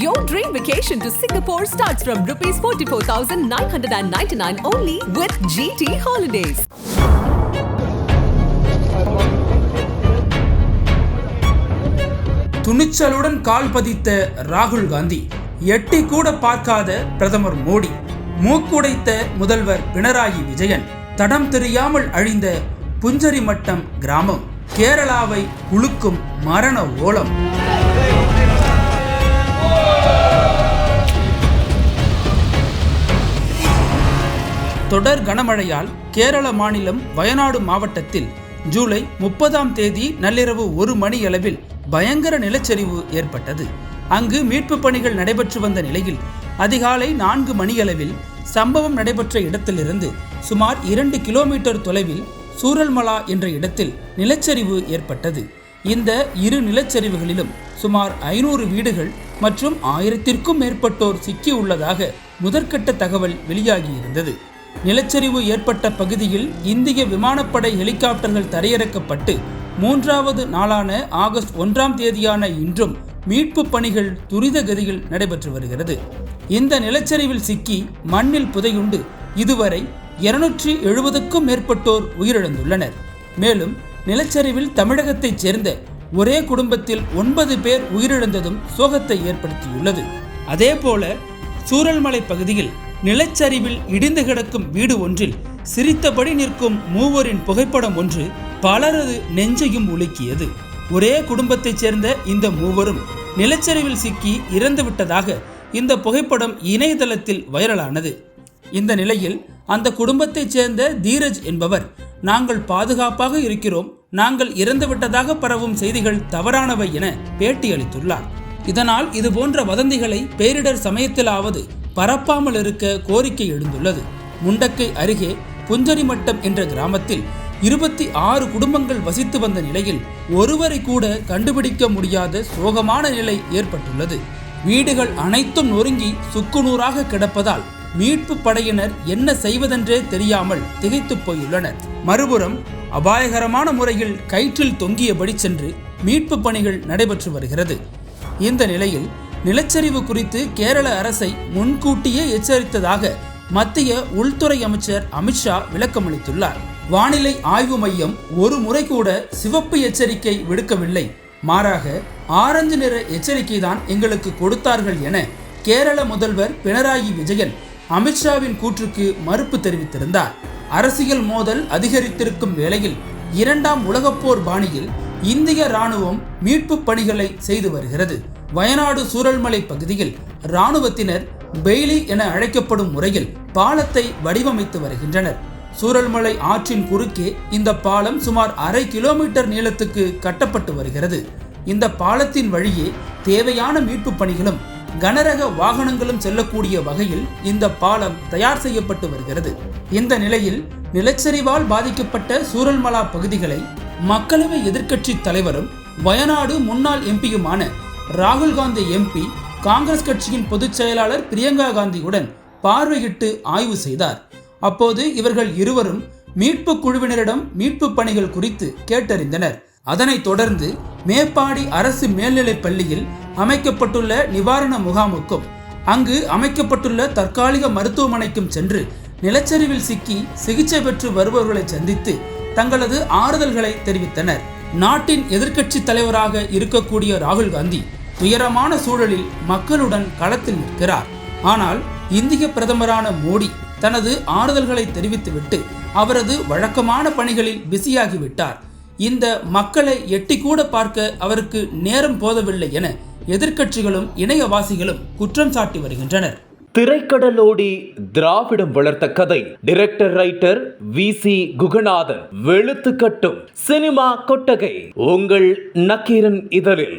Your dream vacation to Singapore starts from rupees 44,999 only with GT Holidays. துணிச்சலுடன் கால் பதித்த ராகுல் காந்தி எட்டி கூட பார்க்காத பிரதமர் மோடி மூக்குடைத்த முதல்வர் பினராயி விஜயன் தடம் தெரியாமல் அழிந்த புஞ்சரி மட்டம் கிராமம் கேரளாவை குலுக்கும் மரண ஓலம் தொடர் கனமழையால் கேரள மாநிலம் வயநாடு மாவட்டத்தில் ஜூலை முப்பதாம் தேதி நள்ளிரவு ஒரு மணியளவில் பயங்கர நிலச்சரிவு ஏற்பட்டது. அங்கு மீட்பு பணிகள் நடைபெற்று வந்த நிலையில் அதிகாலை நான்கு மணியளவில் சம்பவம் நடைபெற்ற இடத்திலிருந்து சுமார் இரண்டு கிலோமீட்டர் தொலைவில் சூரல்மலா என்ற இடத்தில் நிலச்சரிவு ஏற்பட்டது. இந்த இரு நிலச்சரிவுகளிலும் சுமார் ஐநூறு வீடுகள் மற்றும் ஆயிரத்திற்கும் மேற்பட்டோர் சிக்கியுள்ளதாக முதற்கட்ட தகவல் வெளியாகியிருந்தது. நிலச்சரிவு ஏற்பட்ட பகுதியில் இந்திய விமானப்படை ஹெலிகாப்டர்கள் தரையிறக்கப்பட்டு மூன்றாவது நாளான ஆகஸ்ட் ஒன்றாம் தேதியான இன்றும் மீட்பு பணிகள் துரித கதியில் நடைபெற்று வருகிறது. இந்த நிலச்சரிவில் சிக்கி மண்ணில் புதையுண்டு. இதுவரை இருநூற்றி எழுபதுக்கும் மேற்பட்டோர் உயிரிழந்துள்ளனர். மேலும் நிலச்சரிவில் தமிழகத்தைச் சேர்ந்த ஒரே குடும்பத்தில் ஒன்பது பேர் உயிரிழந்ததும் சோகத்தை ஏற்படுத்தியுள்ளது. அதேபோல சூரல்மலை பகுதியில் நிலச்சரிவில் இடிந்து கிடக்கும் வீடு ஒன்றில் சிரித்தபடி நிற்கும் மூவரின் புகைப்படம் ஒன்று பலரது நெஞ்சையும் உலுக்கியது. ஒரே குடும்பத்தைச் சேர்ந்த இந்த மூவரும் நிலச்சரிவில் சிக்கி இறந்துவிட்டதாக இந்த புகைப்படம் இணையதளத்தில் வைரலானது. இந்த நிலையில் அந்த குடும்பத்தைச் சேர்ந்த தீரஜ் என்பவர் நாங்கள் பாதுகாப்பாக இருக்கிறோம். நாங்கள் இறந்துவிட்டதாக பரவும் செய்திகள் தவறானவை என பேட்டியளித்துள்ளார். இதனால் இதுபோன்ற வதந்திகளை பேரிடர் சமயத்திலாவது பரப்பாமல் இருக்க கோரிக்கை எழுந்துள்ளது. முண்டக்கை அருகே புஞ்சரிமட்டம் என்ற கிராமத்தில் இருபத்தி ஆறு குடும்பங்கள் வசித்து வந்த நிலையில் ஒருவரை கூட கண்டுபிடிக்க முடியாத சோகமான நிலை ஏற்பட்டுள்ளது. வீடுகள் அனைத்தும் நொறுங்கி சுக்குநூறாக கிடப்பதால் மீட்பு படையினர் என்ன செய்வதென்றே தெரியாமல் திகைத்து போயுள்ளனர். மறுபுறம் அபாயகரமான முறையில் கயிற்றில் தொங்கியபடி சென்று மீட்பு பணிகள் நடைபெற்று வருகிறது. இந்த நிலையில் நிலச்சரிவு குறித்து கேரள அரசை முன்கூட்டியே எச்சரித்ததாக மத்திய உள்துறை அமைச்சர் அமித்ஷா விளக்கமளித்துள்ளார். வானிலை ஆய்வு மையம் ஒரு முறை கூட சிவப்பு எச்சரிக்கை விடுக்கவில்லை. மாறாக ஆரஞ்சு நிற எச்சரிக்கை தான் எங்களுக்கு கொடுத்தார்கள் என கேரள முதல்வர் பினராயி விஜயன் அமித்ஷாவின் கூற்றுக்கு மறுப்பு தெரிவித்திருந்தார். அரசியல் மோதல் அதிகரித்திருக்கும் வேளையில் இரண்டாம் உலகப்போர் பாணியில் இந்திய ராணுவம் மீட்பு பணிகளை செய்து வருகிறது. வயநாடு சூரல்மலை பகுதியில் இராணுவத்தினர் பெய்லி என அழைக்கப்படும் முறையில் பாலத்தை வடிவமைத்து வருகின்றனர். சூரல்மலை ஆற்றின் குறுக்கே இந்த பாலம் சுமார் அரை கிலோமீட்டர் நீளத்துக்கு கட்டப்பட்டு வருகிறது. இந்த பாலத்தின் வழியே தேவையான மீட்பு பணிகளும் கனரக வாகனங்களும் செல்லக்கூடிய வகையில் இந்த பாலம் தயார் செய்யப்பட்டு வருகிறது. இந்த நிலையில் நிலச்சரிவால் பாதிக்கப்பட்ட சூரல்மலா பகுதிகளை மக்களவை எதிர்க்கட்சி தலைவரும் வயநாடு முன்னாள் எம்பியுமான ராகுல் காந்தி எம்பி காங்கிரஸ் கட்சியின் பொதுச் செயலாளர் பிரியங்கா காந்தியுடன் பார்வையிட்டு ஆய்வு செய்தார். அப்போது இவர்கள் இருவரும் மீட்பு குழுவினரிடம் மீட்பு பணிகள் குறித்து கேட்டறிந்தனர். அதனைத் தொடர்ந்து மேப்பாடி அரசு மேல்நிலைப் பள்ளியில் அமைக்கப்பட்டுள்ள நிவாரண முகாமுக்கும் அங்கு அமைக்கப்பட்டுள்ள தற்காலிக மருத்துவமனைக்கும் சென்று நிலச்சரிவில் சிக்கி சிகிச்சை பெற்று வருபவர்களை சந்தித்து தங்களது ஆறுதல்களை தெரிவித்தனர். நாட்டின் எதிர்க்கட்சி தலைவராக இருக்கக்கூடிய ராகுல் காந்தி துயரமான சூழலில் மக்களுடன் களத்தில் நிற்கிறார். ஆனால் இந்திய பிரதமரான மோடி தனது ஆறுதல்களை தெரிவித்துவிட்டு அவரது வழக்கமான பணிகளில் பிஸியாகிவிட்டார். இந்த மக்களை எட்டி கூட பார்க்க அவருக்கு நேரம் போதவில்லை என எதிர்க்கட்சிகளும் இணையவாசிகளும் குற்றம் சாட்டி வருகின்றனர். திரைக்கடலோடி திராவிடம் வளர்த்த கதை. Director writer V C Guganathan வெளுத்து கட்டும் சினிமா கொட்டகை. உங்கள் நக்கீரன் இதழில்.